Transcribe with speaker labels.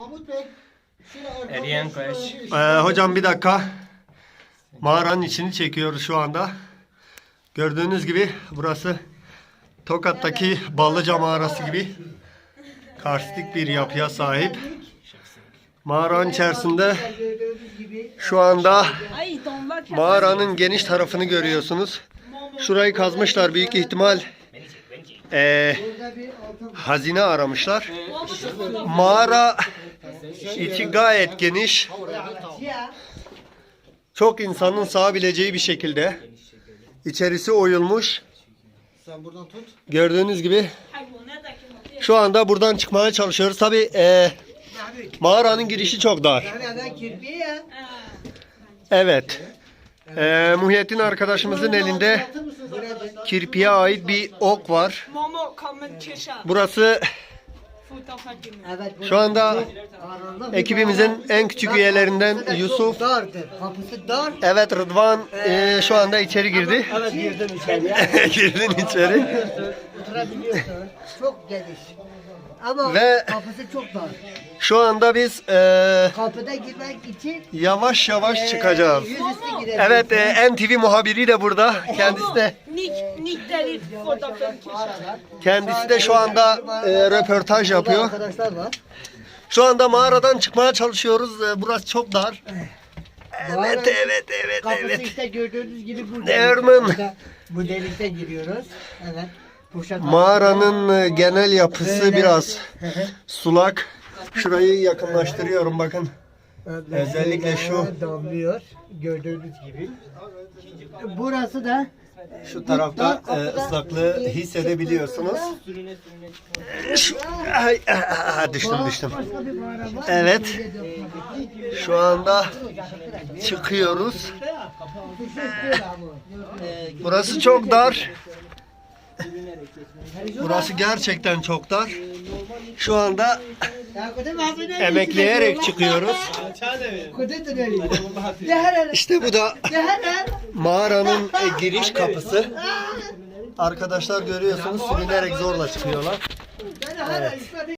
Speaker 1: Mahmut Bey.
Speaker 2: Eriyen kaş.
Speaker 1: bir-
Speaker 3: Ee, hocam bir dakika. Mağaranın içini çekiyoruz şu anda. Gördüğünüz gibi burası Tokat'taki Ballıca mağarası gibi karstik bir yapıya sahip. Mağaranın içerisinde
Speaker 1: Gördüğünüz gibi
Speaker 3: şu anda mağaranın geniş tarafını görüyorsunuz. Şurayı kazmışlar büyük ihtimal
Speaker 1: burada bir altın
Speaker 3: hazine aramışlar. Mağara içi gayet geniş. Çok insanın sığabileceği bir şekilde. İçerisi oyulmuş.
Speaker 1: Sen buradan tut.
Speaker 3: Gördüğünüz gibi şu anda buradan çıkmaya çalışıyoruz. Tabi mağaranın girişi çok dar.
Speaker 1: Nereden kirpiye ya?
Speaker 3: Evet. E, Muhyiddin arkadaşımızın elinde kirpiye ait bir ok var. Burası.
Speaker 1: Evet.
Speaker 3: şu anda ekibimizin en küçük üyelerinden Yusuf.
Speaker 1: Çok dardır. Kapısı dar.
Speaker 3: Evet Rıdvan e, şu anda içeri girdi.
Speaker 1: Evet girdim içeriye.
Speaker 3: Girdin içeri.
Speaker 1: Oturabiliyorsun. Çok geniş. Ama
Speaker 3: Ve-
Speaker 1: kapısı çok dar.
Speaker 3: Şu anda biz e,
Speaker 1: Kapıda girmek için
Speaker 3: yavaş yavaş çıkacağız.
Speaker 1: yüzüstü girebilirsin.
Speaker 3: Evet e, NTV muhabiri de burada. Kendisi de
Speaker 4: Nick,
Speaker 3: Kendisi de şu anda e, röportaj
Speaker 1: Burada
Speaker 3: yapıyor.
Speaker 1: Arkadaşlar var.
Speaker 3: Şu anda mağaradan çıkmaya çalışıyoruz. E, burası çok dar. Evet evet evet
Speaker 1: Kapısı
Speaker 3: evet.
Speaker 1: işte gördüğünüz gibi bu
Speaker 3: Erman.
Speaker 1: delikte. Bu delikte giriyoruz. Evet.
Speaker 3: Mağaranın e, genel yapısı
Speaker 1: Böyle-
Speaker 3: biraz
Speaker 1: Hı hı.
Speaker 3: sulak. Şurayı yakınlaştırıyorum bakın.
Speaker 1: Öyle
Speaker 3: Özellikle şu-
Speaker 1: damlıyor gördüğünüz gibi. Burası da
Speaker 3: Şu tarafta e, ıslaklığı hissedebiliyorsunuz. Şu, ay, ay, ay, düştüm düştüm.
Speaker 1: başka bir mağara var.
Speaker 3: Evet. Şu anda çıkıyoruz. Burası çok dar. Burası gerçekten çok dar. Şu anda emekleyerek çıkıyoruz. İşte bu da mağaranın e, giriş kapısı. Arkadaşlar görüyorsunuz sürünerek zorla çıkıyorlar.